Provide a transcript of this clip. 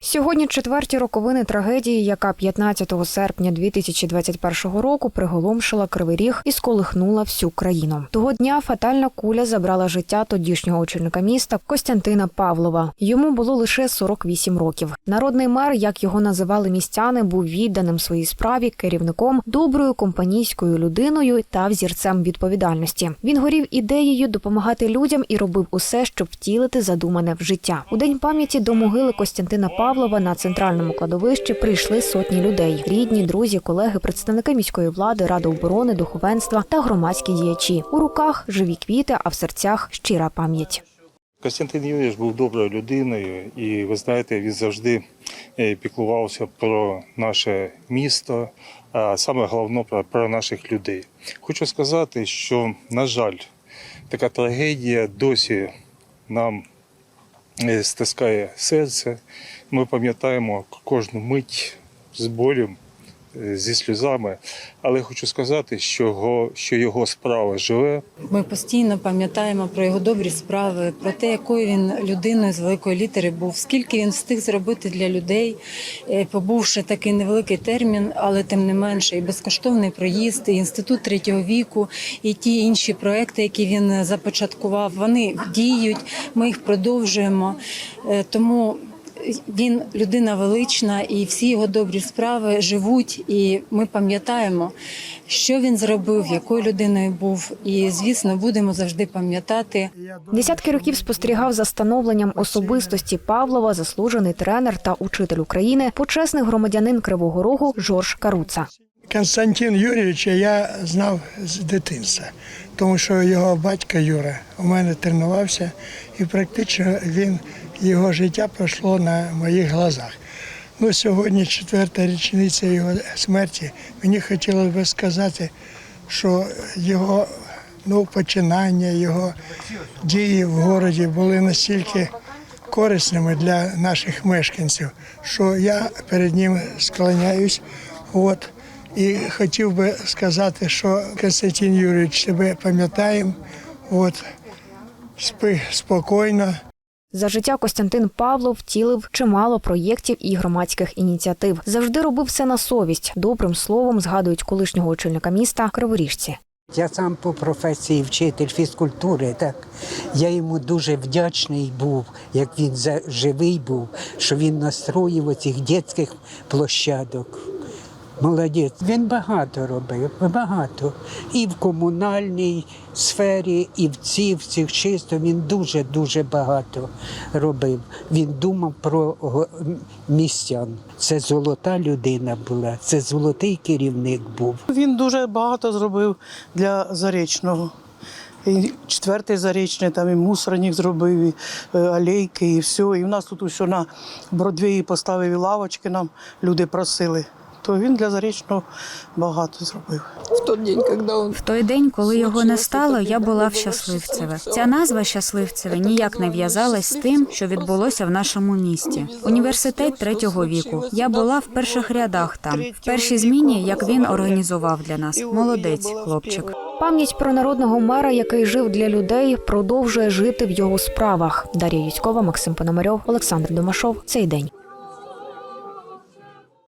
Сьогодні четверті роковини трагедії, яка 15 серпня 2021 року приголомшила Кривий Ріг і сколихнула всю країну. Того дня фатальна куля забрала життя тодішнього очільника міста Костянтина Павлова. Йому було лише 48 років. Народний мер, як його називали містяни, був відданим своїй справі, керівником, доброю компанійською людиною та взірцем відповідальності. Він горів ідеєю допомагати людям і робив усе, щоб втілити задумане в життя. У день пам'яті до могили Костянтина Павлова на центральному кладовищі прийшли сотні людей: рідні, друзі, колеги, представники міської влади, ради оборони, духовенства та громадські діячі. У руках живі квіти, а в серцях щира пам'ять. Костянтин Юрійович був доброю людиною, і ви знаєте, він завжди е, піклувався про наше місто, а саме головне про, наших людей. Хочу сказати, що, на жаль, така трагедія досі нам стискає серце. Ми пам'ятаємо кожну мить з болем, е, зі сльозами, але хочу сказати, що його, що його справа живе, Ми постійно пам'ятаємо про його добрі справи, про те, якою він людиною з великої літери був, скільки він встиг зробити для людей, е, побувши такий невеликий термін, але тим не менше, і безкоштовний проїзд, і інститут третього віку, і ті інші проекти, які він започаткував, вони діють. Ми їх продовжуємо. Е, Тому він людина велична, і всі його добрі справи живуть. І ми пам'ятаємо, що він зробив, якою людиною був. І звісно, будемо завжди пам'ятати. Десятки років спостерігав за становленням особистості Павлова, заслужений тренер та учитель України, почесний громадянин Кривого Рогу Жорж Каруца. Константин Юрійовича я знав з дитинства, тому що його батько Юра у мене тренувався, і практично він його життя пройшло на моїх глазах. Ну, сьогодні четверта річниця його смерті. Мені хотілося б сказати, що його ну, починання, його дії в городі були настільки корисними для наших мешканців, що я перед ним склоняюсь. От. І хотів би сказати, що Константин Юрійович тебе пам'ятаємо. От. Спи спокійно. За життя Костянтин Павлов втілив чимало проєктів і громадських ініціатив. Завжди робив все на совість. Добрим словом згадують колишнього очільника міста Криворіжці. Я сам по професії вчитель фізкультури, так я йому дуже вдячний був, як він живий був, що він настроїв оцих дитячих площадок. Молодець. Він багато робив, багато. І в комунальній сфері, і в цій, в цих чисто він дуже-дуже багато робив. Він думав про містян. Це золота людина була, це золотий керівник був. Він дуже багато зробив для зарічного. І четвертий зарічний, там і мусорник зробив, і е, алейки, і все. І в нас тут усе на Бродвеї поставив і лавочки нам люди просили. То він для зарічного багато зробив. В той день, коли його не стало, я була в щасливцеве. Ця назва щасливцеве ніяк не в'язалась з тим, що відбулося в нашому місті. Університет третього віку. Я була в перших рядах там, в першій зміні, як він організував для нас. Молодець, хлопчик. Пам'ять про народного мера, який жив для людей, продовжує жити в його справах. Дар'я Юськова, Максим Пономарьов, Олександр Домашов. Цей день.